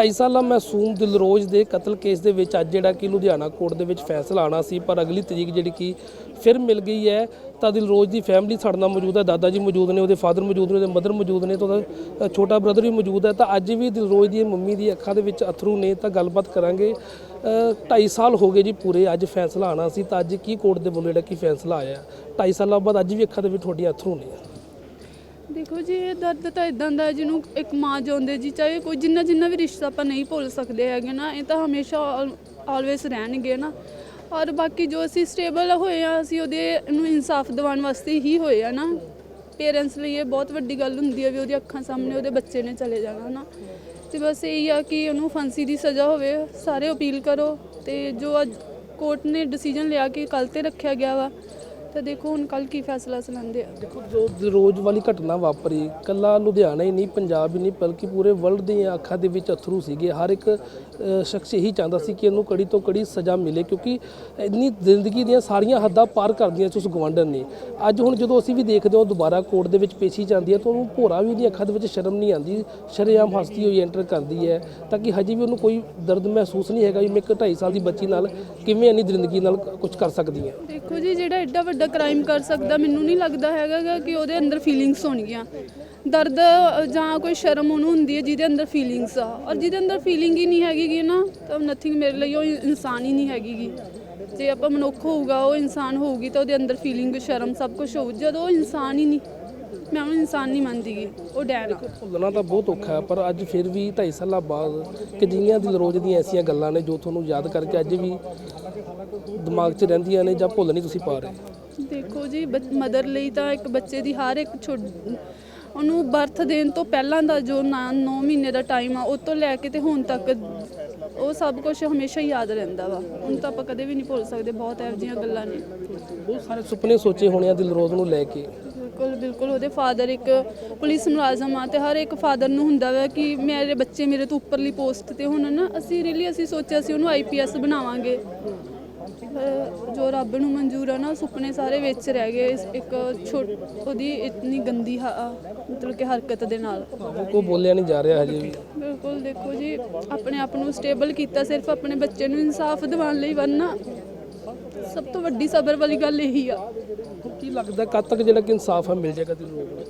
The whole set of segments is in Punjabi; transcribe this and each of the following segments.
ਢਾਈ ਸਾਲਾ ਮਾਸੂਮ ਦਿਲਰੋਜ਼ ਦੇ ਕਤਲ ਕੇਸ ਦੇ ਵਿੱਚ ਅੱਜ ਜਿਹੜਾ ਕਿ ਲੁਧਿਆਣਾ ਕੋਰਟ ਦੇ ਵਿੱਚ ਫੈਸਲਾ ਆਣਾ ਸੀ ਪਰ ਅਗਲੀ ਤਰੀਕ ਜਿਹੜੀ ਕਿ ਫਿਰ ਮਿਲ ਗਈ ਹੈ ਤਾਂ ਦਿਲਰੋਜ਼ ਦੀ ਫੈਮਿਲੀ ਸਾਡੇ ਨਾਲ ਮੌਜੂਦ ਹੈ ਦਾਦਾ ਜੀ ਮੌਜੂਦ ਨੇ ਉਹਦੇ ਫਾਦਰ ਮੌਜੂਦ ਨੇ ਉਹਦੇ ਮਦਰ ਮੌਜੂਦ ਨੇ ਤਾਂ ਉਹਦਾ ਛੋਟਾ ਬ੍ਰਦਰ ਵੀ ਮੌਜੂਦ ਹੈ ਤਾਂ ਅੱਜ ਵੀ ਦਿਲਰੋਜ਼ ਦੀ ਮੰਮੀ ਦੀ ਅੱਖਾਂ ਦੇ ਵਿੱਚ ਅਥਰੂ ਨੇ ਤਾਂ ਗੱਲਬਾਤ ਕਰਾਂਗੇ। ਅ, ਢਾਈ ਸਾਲ ਹੋ ਗਏ ਜੀ ਪੂਰੇ ਅੱਜ ਫੈਸਲਾ ਆਣਾ ਸੀ ਤਾਂ ਅੱਜ ਕੀ ਕੋਰਟ ਦੇ ਵੱਲੋਂ ਜਿਹੜਾ ਕੀ ਫੈਸਲਾ ਆਇਆ ਢਾਈ ਸਾਲਾਂ ਬਾਅਦ ਅੱਜ ਵੀ ਅੱਖਾਂ ਦੇ ਵਿੱਚ ਤੁਹਾਡੀਆਂ ਅਥਰੂ ਨੇ। ਦੇਖੋ ਜੀ, ਇਹ ਦਰਦ ਤਾਂ ਇਦਾਂ ਦਾ ਹੈ ਜਿਹਨੂੰ ਇੱਕ ਮਾਂ ਚਾਹੁੰਦੇ ਜੀ, ਚਾਹੇ ਕੋਈ ਜਿੰਨਾ ਜਿੰਨਾ ਵੀ ਰਿਸ਼ਤਾ ਆਪਾਂ ਨਹੀਂ ਭੁੱਲ ਸਕਦੇ ਹੈਗੇ ਨਾ, ਇਹ ਤਾਂ ਹਮੇਸ਼ਾ ਆਲਵੇਸ ਰਹਿਣਗੇ ਨਾ। ਔਰ ਬਾਕੀ ਜੋ ਅਸੀਂ ਸਟੇਬਲ ਹੋਏ ਆ ਅਸੀਂ ਉਹਦੇ ਨੂੰ ਇਨਸਾਫ ਦਿਵਾਉਣ ਵਾਸਤੇ ਹੀ ਹੋਏ ਆ ਨਾ। ਪੇਰੈਂਟਸ ਲਈ ਇਹ ਬਹੁਤ ਵੱਡੀ ਗੱਲ ਹੁੰਦੀ ਹੈ ਵੀ ਉਹਦੀ ਅੱਖਾਂ ਸਾਹਮਣੇ ਉਹਦੇ ਬੱਚੇ ਨੇ ਚਲੇ ਜਾਣਾ ਨਾ। ਤੇ ਬਸ ਇਹ ਆ ਕਿ ਉਹਨੂੰ ਫਾਂਸੀ ਦੀ ਸਜ਼ਾ ਹੋਵੇ, ਸਾਰੇ ਅਪੀਲ ਕਰੋ। ਤੇ ਜੋ ਅੱਜ ਕੋਰਟ ਨੇ ਡਿਸੀਜਨ ਲਿਆ ਕਿ ਕੱਲ ਤੇ ਰੱਖਿਆ ਗਿਆ ਵਾ ਤਾਂ ਦੇਖੋ ਹੁਣ ਕੱਲ ਕੀ ਫੈਸਲਾ ਸੁਣਾਉਂਦੇ ਆ। ਦੇਖੋ ਜੋ ਰੋਜ਼ ਵਾਲੀ ਘਟਨਾ ਵਾਪਰੀ ਕੱਲਾ ਲੁਧਿਆਣਾ ਹੀ ਨਹੀਂ ਪੰਜਾਬ ਹੀ ਨਹੀਂ ਬਲਕਿ ਪੂਰੇ ਵਰਲਡ ਦੀਆਂ ਅੱਖਾਂ ਦੇ ਵਿੱਚ ਅਥਰੂ ਸੀਗੇ। ਹਰ ਇੱਕ ਸ਼ਖਸ ਇਹੀ ਚਾਹੁੰਦਾ ਸੀ ਕਿ ਇਹਨੂੰ ਕੜੀ ਤੋਂ ਕੜੀ ਸਜ਼ਾ ਮਿਲੇ ਕਿਉਂਕਿ ਇੰਨੀ ਜ਼ਿੰਦਗੀ ਦੀਆਂ ਸਾਰੀਆਂ ਹੱਦਾਂ ਪਾਰ ਕਰ ਦਿੱਤੀਆਂ ਸੀ ਉਸ ਗਵਾਂਢਣ ਨੇ। ਅੱਜ ਹੁਣ ਜਦੋਂ ਅਸੀਂ ਵੀ ਦੇਖਦੇ ਹਾਂ ਦੁਬਾਰਾ ਕੋਰਟ ਦੇ ਵਿੱਚ ਪੇਸ਼ੀ ਜਾਂਦੀ ਹੈ ਤਾਂ ਉਹਨੂੰ ਭੋਰਾ ਵੀ ਉਹਦੀ ਅੱਖਾਂ ਦੇ ਵਿੱਚ ਸ਼ਰਮ ਨਹੀਂ ਆਉਂਦੀ ਸ਼ਰੇਆਮ ਹੱਸਦੀ ਹੋਈ ਐਂਟਰ ਕਰਦੀ ਹੈ ਤਾਂ ਕਿ ਹਜੇ ਵੀ ਉਹਨੂੰ ਕੋਈ ਦਰਦ ਮਹਿਸੂਸ ਨਹੀਂ ਹੈਗਾ ਵੀ ਮੈਂ ਇੱਕ 2.5 ਸਾਲ ਦੀ ਬੱਚੀ ਨਾਲ ਕਿਵੇਂ ਇੰਨੀ ਜ਼ਿੰਦਗੀ ਨਾਲ ਕੁਝ ਕਰ ਸਕਦੀ ਹਾਂ। ਦੇਖੋ ਜੀ ਜਿਹੜਾ ਐਡਾ ਵੱਡਾ ਕ੍ਰਾਈਮ ਕਰ ਸਕਦਾ, ਮੈਨੂੰ ਨਹੀਂ ਲੱਗਦਾ ਹੈਗਾ ਕਿ ਉਹਦੇ ਅੰਦਰ ਫੀਲਿੰਗਸ ਹੋਣਗੀਆਂ। ਦਰਦ ਜਾਂ ਕੋਈ ਸ਼ਰਮ ਉਹਨੂੰ ਹੁੰਦੀ ਹੈ ਜਿਹਦੇ ਅੰਦਰ ਫੀਲਿੰਗਸ ਆ। ਔਰ ਜਿਹਦੇ ਅੰਦਰ ਫੀਲਿੰਗ ਹੀ ਨਹੀਂ ਹੈਗੀ ਗੀ ਨਾ, ਤਾਂ ਨਥਿੰਗ ਮੇਰੇ ਲਈ ਉਹ ਇਨਸਾਨ ਹੀ ਨਹੀਂ ਹੈਗੀ ਗੀ। ਜੇ ਆਪਾਂ ਮਨੁੱਖ ਹੋਊਗਾ, ਉਹ ਇਨਸਾਨ ਹੋਊਗੀ ਤਾਂ ਉਹਦੇ ਅੰਦਰ ਫੀਲਿੰਗ ਸ਼ਰਮ ਸਭ ਕੁਝ ਹੋਊ। ਜਦੋਂ ਉਹ ਇਨਸਾਨ ਹੀ ਨਹੀਂ ਮੈਂ ਉਹਨੂੰ ਇਨਸਾਨ ਨਹੀਂ ਮੰਨਦੀ ਗੀ ਉਹ ਡੈਨ ਆ ਭੁੱਲਣਾ ਤਾਂ ਬਹੁਤ ਔਖਾ ਹੈ ਪਰ ਅੱਜ ਫਿਰ ਵੀ 2.5 ਸਾਲਾਂ ਬਾਅਦ ਕਿੰਨੀਆਂ ਦਿਲ ਰੋਜ਼ ਦੀਆਂ ਐਸੀਆਂ ਗੱਲਾਂ ਨੇ ਜੋ ਤੁਹਾਨੂੰ ਯਾਦ ਕਰਕੇ ਅੱਜ ਵੀ ਦਿਮਾਗ 'ਚ ਰਹਿੰਦੀਆਂ ਨੇ ਜਾਂ ਭੁੱਲ ਨਹੀਂ ਤੁਸੀਂ ਪਾ ਰਹੇ? ਦੇਖੋ ਜੀ ਮਦਰ ਲਈ ਤਾਂ ਇੱਕ ਬੱਚੇ ਦੀ ਹਰ ਇੱਕ ਛੋ ਉਹਨੂੰ ਬਰਥ ਦੇਣ ਤੋਂ ਪਹਿਲਾਂ ਦਾ ਜੋ 9 ਮਹੀਨੇ ਦਾ ਟਾਈਮ ਆ ਉਹ ਤੋਂ ਲੈ ਕੇ ਤੇ ਹੁਣ ਤੱਕ ਉਹ ਸਭ ਕੁਝ ਹਮੇਸ਼ਾ ਹੀ ਯਾਦ ਰਹਿੰਦਾ ਵਾ। ਹੁਣ ਤਾਂ ਆਪਾਂ ਕਦੇ ਵੀ ਨਹੀਂ ਭੁੱਲ ਸਕਦੇ ਬਹੁਤ ਇਹੋ ਜਿਹੀਆਂ ਗੱਲਾਂ ਨੇ। ਬਹੁਤ ਸਾਰੇ ਸੁਪਨੇ ਸੋਚੇ ਹੋਣੇ ਆ ਦਿਲ ਰੋਜ਼ ਨੂੰ ਲੈ ਕੇ। ਬਿਲਕੁਲ ਬਿਲਕੁਲ। ਉਹਦੇ ਫਾਦਰ ਇੱਕ ਪੁਲਿਸ ਮੁਲਾਜ਼ਮ ਆ ਤੇ ਹਰ ਇੱਕ ਫਾਦਰ ਨੂੰ ਹੁੰਦਾ ਵਾ ਕਿ ਮੇਰੇ ਬੱਚੇ ਮੇਰੇ ਤੋਂ ਉੱਪਰਲੀ ਪੋਸਟ ਤੇ ਹੁਣ ਨਾ ਅਸੀਂ ਰੀਲੀ ਅਸੀਂ ਸੋਚਿਆ ਸੀ ਉਹਨੂੰ ਆਈਪੀਐਸ ਬਣਾਵਾਂਗੇ। ਜੋ ਰੱਬ ਨੂੰ ਮਨਜ਼ੂਰ ਆ ਨਾ ਸੁਪਨੇ ਸਾਰੇ ਵਿੱਚ ਰਹਿ ਗਏ। ਇਸ- ਇੱਕ ਛੋਟ ਉਹਦੀ ਇਤਨੀ ਗੰਦੀ ਹ- ਮਤਲਬ ਕਿ ਹਰਕਤ ਦੇ ਨਾਲ। ਕੋ ਬੋਲਿਆ ਨਹੀਂ ਜਾ ਰਿਹਾ ਹਜੇ ਵੀ। ਬਿਲਕੁਲ ਦੇਖੋ ਜੀ ਆਪਣੇ ਆਪ ਨੂੰ ਸਟੇਬਲ ਕੀਤਾ ਸਿਰਫ ਆਪਣੇ ਬੱਚੇ ਨੂੰ ਇਨਸਾਫ ਦਿਵਾਉਣ ਲਈ ਵਰਨਾ। ਸਭ ਤੋਂ ਵੱਡੀ ਸਬਰ ਵਾਲੀ ਗੱਲ ਇਹੀ ਆ। ਕੀ ਲੱਗਦਾ ਕਦ ਤੱਕ ਜਿਹੜਾ ਕਿ ਇਨਸਾਫ ਹੈ ਮਿਲ ਜਾਏਗਾ ਰੋਜ਼ ਨੂੰ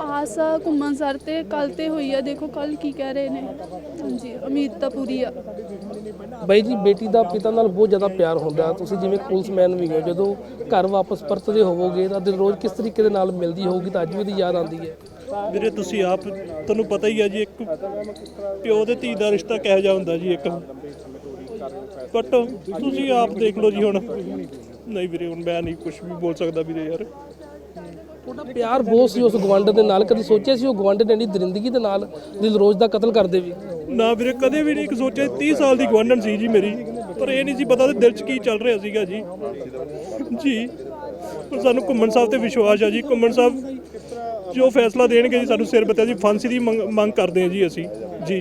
ਆਸ ਆ ਘੁੰਮਣ ਸਰ ਤੇ ਕੱਲ ਤੇ ਹੋਈ ਆ ਦੇਖੋ ਕੱਲ ਕੀ ਕਹਿ ਰਹੇ ਨੇ। ਹਾਂਜੀ ਉਮੀਦ ਤਾਂ ਪੂਰੀ ਆ। ਬਾਈ ਜੀ ਬੇਟੀ ਦਾ ਪਿਤਾ ਨਾਲ ਬਹੁਤ ਜ਼ਿਆਦਾ ਪਿਆਰ ਹੁੰਦਾ। ਤੁਸੀਂ ਜਿਵੇਂ ਪੁਲਿਸਮੈਨ ਵੀ ਹੋ ਜਦੋਂ ਘਰ ਵਾਪਸ ਪਰਤਦੇ ਹੋਵੋਗੇ ਤਾਂ ਦਿਲ ਰੋਜ਼ ਕਿਸ ਤਰੀਕੇ ਦੇ ਨਾਲ ਮਿਲਦੀ ਹੋਊਗੀ ਤਾਂ ਅੱਜ ਵੀ ਦੀ ਯਾਦ ਆਉਂਦੀ ਹੈ। ਵੀਰੇ ਤੁਸੀਂ ਆਪ ਤੁਹਾਨੂੰ ਪਤਾ ਹੀ ਆ ਜੀ ਇੱਕ ਪਿਓ ਤੇ ਧੀ ਦਾ ਰਿਸ਼ਤਾ ਕਿਹੋ ਜਿਹਾ ਹੁੰਦਾ ਜੀ ਇੱਕ। ਬਟ ਤੁਸੀਂ ਆਪ ਦੇਖ ਲਓ ਜੀ ਹੁਣ। ਨਹੀਂ ਵੀਰੇ ਹੁਣ ਮੈਂ ਨਹੀਂ ਕੁਝ ਵੀ ਬੋਲ ਸਕਦਾ ਵੀਰੇ ਯਾਰ। ਤੁਹਾਡਾ ਪਿਆਰ ਬਹੁਤ ਸੀ ਉਸ ਗਵਾਂਢ ਦੇ ਨਾਲ ਕਦੀ ਸੋਚਿਆ ਸੀ ਉਹ ਗਵਾਂਢ ਨੇ ਇੰਨੀ ਦਰਿੰਦਗੀ ਦੇ ਨਾਲ ਦਿਲ ਰੋਜ਼ ਦਾ ਕਤਲ ਕਰ ਦੇਵੇ ਨਾ ਵੀਰੇ ਕਦੇ ਵੀ ਨਹੀਂ ਸੋਚਿਆ 30 ਸਾਲ ਦੀ ਗਵਾਂਢਣ ਸੀ ਜੀ ਮੇਰੀ ਪਰ ਇਹ ਨਹੀਂ ਸੀ ਪਤਾ ਤੇ ਦਿਲ 'ਚ ਕੀ ਚੱਲ ਰਿਹਾ ਸੀਗਾ ਜੀ। ਜੀ ਪਰ ਸਾਨੂੰ ਘੁੰਮਣ ਸਾਹਿਬ ਤੇ ਵਿਸ਼ਵਾਸ ਆ ਜੀ ਘੁੰਮਣ ਸਾਹਿਬ ਜੋ ਫੈਸਲਾ ਦੇਣਗੇ ਜੀ ਸਾਨੂੰ ਸਿਰ ਬਤਾ ਜੀ ਫਾਂਸੀ ਦੀ ਮੰਗ ਮੰਗ ਕਰਦੇ ਹਾਂ ਜੀ ਅਸੀਂ ਜੀ।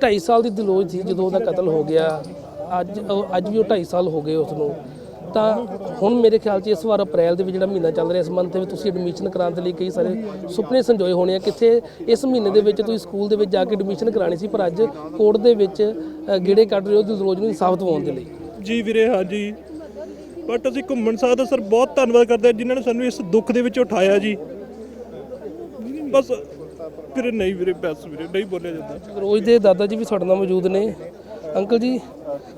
2.5 ਸਾਲ ਦੀ ਦਿਲੋਜ ਸੀ ਜਦੋਂ ਉਹਦਾ ਕਤਲ ਹੋ ਗਿਆ। ਅੱਜ ਅੱਜ ਵੀ ਉਹ 2.5 ਸਾਲ ਹੋ ਗਏ ਉਸ ਨੂੰ ਤਾਂ ਹੁਣ ਮੇਰੇ ਖਿਆਲ 'ਚ ਇਸ ਵਾਰ ਅਪ੍ਰੈਲ ਦੇ ਵਿੱਚ ਜਿਹੜਾ ਮਹੀਨਾ ਚੱਲ ਰਿਹਾ ਇਸ ਮੰਥ ਦੇ ਵਿੱਚ ਤੁਸੀਂ ਐਡਮਿਸ਼ਨ ਕਰਾਉਣ ਦੇ ਲਈ ਕਈ ਸਾਰੇ ਸੁਪਨੇ ਸੰਜੋਏ ਹੋਣੇ ਆ। ਕਿੱਥੇ ਇਸ ਮਹੀਨੇ ਦੇ ਵਿੱਚ ਤੁਸੀਂ ਸਕੂਲ ਦੇ ਵਿੱਚ ਜਾ ਕੇ ਐਡਮਿਸ਼ਨ ਕਰਾਣੀ ਸੀ ਪਰ ਅੱਜ ਕੋਰਟ ਦੇ ਵਿੱਚ ਗੇੜੇ ਕੱਢ ਰਹੇ ਹੋ ਦਿਲਰੋਜ਼ ਨੂੰ ਇਨਸਾਫ ਦਿਵਾਉਣ ਦੇ ਲਈ। ਜੀ ਵੀਰੇ ਹਾਂਜੀ। ਬਟ ਅਸੀਂ ਘੁੰਮਣ ਸਾਹਿਬ ਦਾ ਸਰ ਬਹੁਤ ਧੰਨਵਾਦ ਕਰਦੇ ਹਾਂ ਜਿਨ੍ਹਾਂ ਨੇ ਸਾਨੂੰ ਇਸ ਦੁੱਖ ਦੇ ਵਿੱਚ ਉਠਾਇਆ ਜੀ। ਬਸ ਵੀਰੇ ਨਹੀਂ ਵੀਰੇ ਬਸ ਵੀਰੇ ਨਹੀਂ ਬੋਲਿਆ ਜਾਂਦਾ। ਰੋਜ਼ ਦੇ ਦਾਦਾ ਜੀ ਵੀ ਸਾਡੇ ਨਾਲ ਮੌਜੂਦ ਨੇ। ਅੰਕਲ ਜੀ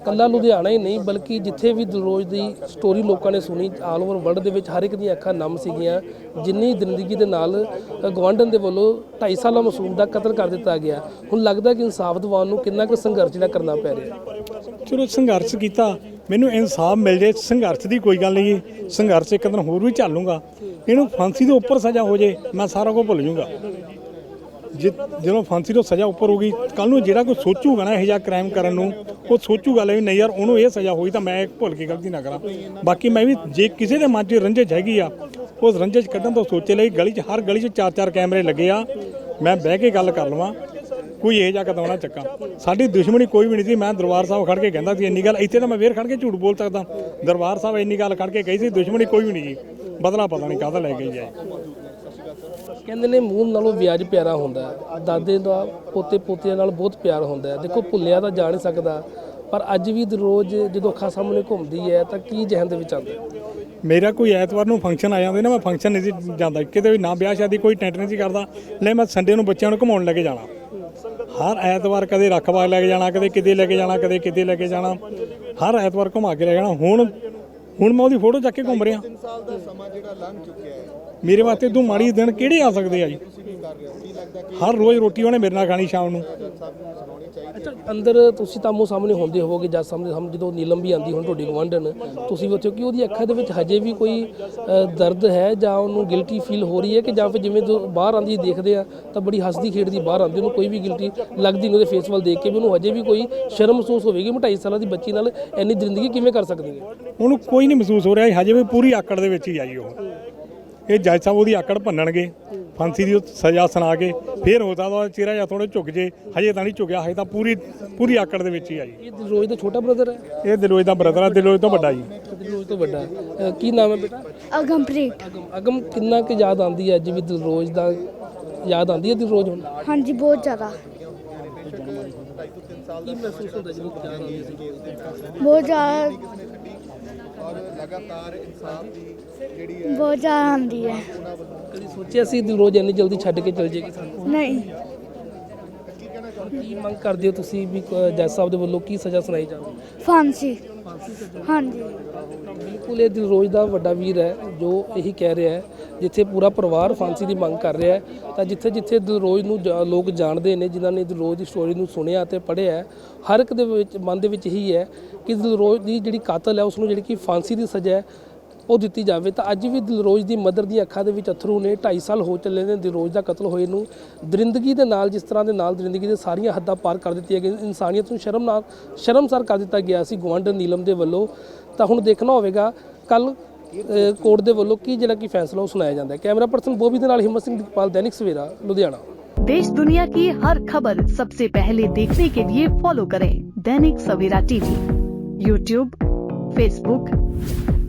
ਕੱਲਾ ਲੁਧਿਆਣਾ ਹੀ ਨਹੀਂ, ਬਲਕਿ ਜਿੱਥੇ ਵੀ ਦਿਲਰੋਜ਼ ਦੀ ਸਟੋਰੀ ਲੋਕਾਂ ਨੇ ਸੁਣੀ ਆਲ ਓਵਰ ਵਰਲਡ ਦੇ ਵਿੱਚ ਹਰ ਇੱਕ ਦੀਆਂ ਅੱਖਾਂ ਨਮ ਸੀਗੀਆਂ, ਜਿੰਨੀ ਜ਼ਿੰਦਗੀ ਦੇ ਨਾਲ ਗਵਾਂਢਣ ਦੇ ਵੱਲੋਂ 2.5 ਸਾਲਾਂ ਮਾਸੂਮ ਦਾ ਕਤਲ ਕਰ ਦਿੱਤਾ ਗਿਆ। ਹੁਣ ਲੱਗਦਾ ਕਿ ਇਨਸਾਫ ਦਿਵਾਉਣ ਨੂੰ ਕਿੰਨਾ ਕੁ ਸੰਘਰਸ਼ ਜਿਹੜਾ ਕਰਨਾ ਪੈ ਰਿਹਾ। ਚਲੋ ਸੰਘਰਸ਼ ਕੀਤਾ, ਮੈਨੂੰ ਇਨਸਾਫ ਮਿਲ ਜੇ, ਸੰਘਰਸ਼ ਦੀ ਕੋਈ ਗੱਲ ਨਹੀਂ ਹੈ। ਸੰਘਰਸ਼ ਇੱਕ ਦਿਨ ਹੋਰ ਵੀ ਝੱਲੂਗਾ ਇਹਨੂੰ ਫਾਂਸੀ ਦੇ ਉੱਪਰ ਸਜ਼ਾ ਹੋ ਜੇ, ਮੈਂ ਸਾਰਾ ਕੁਝ ਭੁੱਲ ਜਾਊਂਗਾ ਜੇ ਜਦੋਂ ਫਾਂਸੀ ਤੋਂ ਸਜ਼ਾ ਉੱਪਰ ਹੋ ਗਈ ਕੱਲ ਨੂੰ ਜਿਹੜਾ ਕੋਈ ਸੋਚੂਗਾ ਨਾ ਇਹ ਜਿਹਾ ਕ੍ਰਾਈਮ ਕਰਨ ਨੂੰ, ਉਹ ਸੋਚੂਗਾ ਲੈ ਵੀ ਨਹੀਂ ਯਾਰ, ਉਹਨੂੰ ਇਹ ਸਜ਼ਾ ਹੋਈ ਤਾਂ ਮੈਂ ਭੁੱਲ ਕੇ ਗਲਤੀ ਨਾ ਕਰਾਂ। ਬਾਕੀ ਮੈਂ ਵੀ ਜੇ ਕਿਸੇ ਦੇ ਮਨ 'ਚ ਰੰਜਿਸ਼ ਹੈਗੀ ਆ, ਉਸ ਰੰਜਿਸ਼ ਕੱਢਣ ਤੋਂ ਸੋਚੇ ਲਈ ਗਲੀ 'ਚ, ਹਰ ਗਲੀ 'ਚ ਚਾਰ ਚਾਰ ਕੈਮਰੇ ਲੱਗੇ ਆ, ਮੈਂ ਬਹਿ ਕੇ ਗੱਲ ਕਰ ਲਵਾਂ, ਕੋਈ ਇਹ ਜਾ ਕਦਮ ਨਾ ਚੱਕਾ। ਸਾਡੀ ਦੁਸ਼ਮਣੀ ਕੋਈ ਵੀ ਨਹੀਂ ਸੀ, ਮੈਂ ਦਰਬਾਰ ਸਾਹਿਬ ਖੜ ਕੇ ਕਹਿੰਦਾ ਸੀ, ਇੰਨੀ ਗੱਲ, ਇੱਥੇ ਤਾਂ ਮੈਂ ਵੇਰ ਖੜ ਕੇ ਝੂਠ ਬੋਲ ਸਕਦਾ। ਦਰਬਾਰ ਸਾਹਿਬ ਇੰਨੀ ਗੱਲ ਖੜ ਕੇ ਕਹੀ ਸੀ, ਦੁਸ਼ਮਣੀ ਕੋਈ ਵੀ ਨਹੀਂ ਜੀ, ਬਦਲਾ ਪਤਾ ਨਹੀਂ ਕਾਹਦਾ ਲੈ ਕੇ ਜਾਏ ਕਹਿੰਦੇ ਨੇ ਮੂਲ ਨਾਲੋਂ ਵਿਆਜ ਪਿਆਰਾ ਹੁੰਦਾ ਹੈ। ਦਾਦੇ ਦਾ ਪੋਤੇ ਪੋਤਿਆਂ ਨਾਲ ਬਹੁਤ ਪਿਆਰ ਹੁੰਦਾ ਹੈ। ਦੇਖੋ, ਭੁੱਲਿਆ ਤਾਂ ਜਾ ਨਹੀਂ ਸਕਦਾ। ਪਰ ਅੱਜ ਵੀ ਰੋਜ਼ ਜਦੋਂ ਅੱਖਾਂ ਸਾਹਮਣੇ ਘੁੰਮਦੀ ਹੈ ਤਾਂ ਕੀ ਜ਼ਿਹਨ ਦੇ ਵਿੱਚ ਆਉਂਦਾ ਮੇਰਾ ਕੋਈ ਐਤਵਾਰ ਨੂੰ ਫੰਕਸ਼ਨ ਆ ਜਾਂਦੇ ਨਾ, ਮੈਂ ਫੰਕਸ਼ਨ ਨਹੀਂ ਸੀ ਜਾਂਦਾ। ਕਿਤੇ ਵੀ ਨਾ ਵਿਆਹ ਸ਼ਾਦੀ, ਕੋਈ ਟੈਂਟ ਨਹੀਂ ਸੀ ਕਰਦਾ। ਲੈ ਮੈਂ ਸੰਡੇ ਨੂੰ ਬੱਚਿਆਂ ਨੂੰ ਘੁਮਾਉਣ ਲੈ ਕੇ ਜਾਣਾ। ਹਰ ਐਤਵਾਰ ਕਦੇ ਰੱਖਵਾਲ ਲੈ ਕੇ ਜਾਣਾ, ਕਦੇ ਕਿਤੇ ਲੈ ਕੇ ਜਾਣਾ, ਕਦੇ ਕਿਤੇ ਲੈ ਕੇ ਜਾਣਾ। ਹਰ ਐਤਵਾਰ ਘੁਮਾ ਕੇ ਲੈ ਜਾਣਾ। ਹੁਣ ਹੁਣ ਮੈਂ ਉਹਦੀ ਫੋਟੋ ਚੱਕ ਕੇ ਘੁੰਮ ਰਿਹਾ। ਸਾਲ ਦਾ ਸਮਾਂ ਜਿਹੜਾ ਲੰਘ ਚੁੱਕਿਆ ਹੈ ਮੇਰੇ ਵਾਸਤੇ ਤੂੰ ਮਾੜੀ ਦਿਨ ਕਿਹੜੇ ਆ ਸਕਦੇ ਆ ਜੀ? ਹਰ ਰੋਜ਼ ਰੋਟੀ ਉਹਨੇ ਮੇਰੇ ਨਾਲ ਖਾਣੀ ਸ਼ਾਮ ਨੂੰ। ਅੱਛਾ ਅੰਦਰ ਤੁਸੀਂ ਤਾਂ ਮੋ ਸਾਹਮਣੇ ਹੁੰਦੇ ਹੋਵੋਗੇ ਜਦ ਸਾਹਮਣੇ ਸਾਹਮਣੇ ਜਦੋਂ ਨੀਲਮ ਵੀ ਆਂਦੀ ਹੁਣ ਤੁਹਾਡੀ ਗਵਾਂਢਣ ਤੁਸੀਂ ਉੱਥੇ ਕਿ ਉਹਦੀ ਅੱਖਾਂ ਦੇ ਵਿੱਚ ਹਜੇ ਵੀ ਕੋਈ ਦਰਦ ਹੈ ਜਾਂ ਉਹਨੂੰ ਗਿਲਟੀ ਫੀਲ ਹੋ ਰਹੀ ਹੈ ਕਿ ਜਾਂ ਫਿਰ ਜਿਵੇਂ ਜੋ ਬਾਹਰ ਆਂਦੀ ਦੇਖਦੇ ਆ ਤਾਂ ਬੜੀ ਹੱਸਦੀ ਖੇਡਦੀ ਬਾਹਰ ਆਂਦੀ ਉਹਨੂੰ ਕੋਈ ਵੀ ਗਿਲਟੀ ਲੱਗਦੀ ਨਹੀਂ ਉਹਦੇ ਫੇਸ ਵੱਲ ਦੇਖ ਕੇ ਵੀ ਉਹਨੂੰ ਹਜੇ ਵੀ ਕੋਈ ਸ਼ਰਮ ਮਹਿਸੂਸ ਹੋਵੇਗੀ ਮੈਂ 2.5 ਸਾਲਾਂ ਦੀ ਬੱਚੀ ਨਾਲ ਇੰਨੀ ਜ਼ਿੰਦਗੀ ਕਿਵੇਂ ਕਰ ਸਕਦੀ ਹੈ? ਉਹਨੂੰ ਕੋਈ ਨਹੀਂ ਮਹਿਸੂਸ ਹੋ ਰਿਹਾ ਹਜੇ ਵੀ ਪੂਰੀ ਆਕੜ ਦੇ ਵਿੱਚ ਹੀ ਆਈ ਉਹ। ਇਹ ਜੱਜ ਸਾਹਿਬ ਉਹਦੀ ਆਕੜ ਭੰਨਣਗੇ ਫਾਂਸੀ ਦੀ ਸਜ਼ਾ ਸੁਣਾ ਕੇ ਫੇਰ ਹੋ ਸਕਦਾ ਉਹਦਾ ਚਿਹਰਾ ਜਾਂ ਥੋੜਾ ਝੁਕ ਜੇ ਹਜੇ ਤਾਂ ਨਹੀਂ ਝੁਕਿਆ ਹਜੇ ਤਾਂ ਪੂਰੀ ਪੂਰੀ ਆਕੜ ਦੇ ਵਿੱਚ ਹੀ ਆਈ ਇਹ ਦਿਲਰੋਜ਼ ਦਾ ਛੋਟਾ ਬ੍ਰਦਰ ਹੈ? ਇਹ ਦਿਲੋਜ ਦਾ ਬ੍ਰਦਰ ਆ ਦਿਲੋਜ ਤੋਂ ਵੱਡਾ ਜੀ। ਦਿਲਰੋਜ਼ ਤੋਂ ਵੱਡਾ। ਅ, ਕੀ ਨਾਮ ਹੈ ਬੇਟਾ? ਅਗਮਪ੍ਰੀਤ। ਅਗਮ ਅਗਮ ਕਿੰਨਾ ਕੁ ਯਾਦ ਆਂਦੀ ਹੈ ਅੱਜ ਵੀ ਦਿਲਰੋਜ਼ ਦਾ? ਯਾਦ ਆਂਦੀ ਹੈ ਦਿਲਰੋਜ਼ ਹੁਣ? ਹਾਂਜੀ ਬਹੁਤ ਜ਼ਿਆਦਾ। ਕੀ ਮਹਿਸੂਸ ਹੁੰਦਾ ਜਦੋਂ ਯਾਦ ਆਉਂਦੀ ਸੀ ਬਹੁਤ ਜ਼ਿਆਦਾ। ਔਰ ਲਗਾਤਾਰ ਇਨਸਾਫ ਦੀ ਜਿਹੜੀ ਬਹੁਤ ਜ਼ਿਆਦਾ ਆਉਂਦੀ ਹੈ। ਕਦੀ ਸੋਚਿਆ ਸੀ ਦਿਲਰੋਜ਼ ਇੰਨੀ ਜਲਦੀ ਛੱਡ ਕੇ ਚਲ ਜੇਗੀ ਸਾਨੂੰ? ਨਹੀਂ। ਕੀ ਮੰਗ ਕਰਦੇ ਹੋ ਤੁਸੀਂ ਵੀ ਕ- ਜੱਜ ਸਾਹਿਬ ਦੇ ਵੱਲੋਂ? ਕੀ ਸਜ਼ਾ ਸੁਣਾਈ ਜਾਵੇ ਫਾਂਸੀ। ਹਾਂਜੀ। ਬਿਲਕੁਲ ਇਹ ਦਿਲਰੋਜ਼ ਦਾ ਵੱਡਾ ਵੀਰ ਹੈ ਜੋ ਇਹੀ ਕਹਿ ਰਿਹਾ ਹੈ ਜਿੱਥੇ ਪੂਰਾ ਪਰਿਵਾਰ ਫਾਂਸੀ ਦੀ ਮੰਗ ਕਰ ਰਿਹਾ ਹੈ ਤਾਂ ਜਿੱਥੇ ਜਿੱਥੇ ਦਿਲਰੋਜ਼ ਨੂੰ ਜਾ- ਲੋਕ ਜਾਣਦੇ ਨੇ ਜਿਨ੍ਹਾਂ ਨੇ ਦਿਲਰੋਜ਼ ਦੀ ਸਟੋਰੀ ਨੂੰ ਸੁਣਿਆ ਤੇ ਪੜ੍ਹਿਆ ਹੈ, ਹਰ ਇੱਕ ਦੇ ਵਿੱਚ ਮਨ ਦੇ ਵਿੱਚ ਇਹੀ ਹੈ ਕਿ ਦਿਲਰੋਜ਼ ਦੀ ਜਿਹੜੀ ਕਾਤਲ ਹੈ ਉਸ ਨੂੰ ਜਿਹੜੀ ਕਿ ਫਾਂਸੀ ਦੀ ਸਜ਼ਾ ਹੈ ਉਹ ਦਿੱਤੀ ਜਾਵੇ ਤਾਂ ਅੱਜ ਵੀ ਦਿਲਰੋਜ਼ ਦੀ ਮਦਰ ਦੀ ਅੱਖਾਂ ਦੇ ਵਿੱਚ ਅਥਰੂ ਨੇ 2.5 ਸਾਲ ਹੋ ਚੱਲੇ ਨੇ ਦਿਲਰੋਜ਼ ਦਾ ਕਤਲ ਹੋਏ ਨੂੰ ਦਰਿੰਦਗੀ ਦੇ ਨਾਲ ਜਿਸ ਤਰ੍ਹਾਂ ਦੇ ਨਾਲ ਦਰਿੰਦਗੀ ਦੇ ਸਾਰੀਆਂ ਹੱਦਾਂ ਪਾਰ ਕਰ ਦਿੱਤੀਆਂ ਗਈਆਂ ਇਨਸਾਨੀਅਤ ਨੂੰ ਸ਼ਰਮ ਨਾਲ ਸ਼ਰਮਸਾਰ ਕਰ ਦਿੱਤਾ ਗਿਆ ਸੀ ਗਵਾਂਢ ਨੀਲਮ ਦੇ ਵੱਲੋਂ ਤਾਂ ਹੁਣ ਦੇਖਣਾ ਹੋਵੇਗਾ ਕੱਲ ਕੋਰਟ ਦੇ ਵੱਲੋਂ ਕੀ ਜਿਹੜਾ ਕੀ ਫੈਸਲਾ ਉਹ ਸੁਣਾਇਆ ਜਾਂਦਾ ਹੈ ਕੈਮਰਾ ਪਰਸਨ ਬੋਬੀ ਦੇ ਨਾਲ ਹਿੰਮਤ ਸਿੰਘ ਦੀਪਾਲ ਦੈਨਿਕ ਸਵੇਰਾ ਲੁਧਿਆਣਾ देश दुनिया की हर खबर सबसे पहले देखने के लिए फॉलो करें Dainik Savera TV YouTube Facebook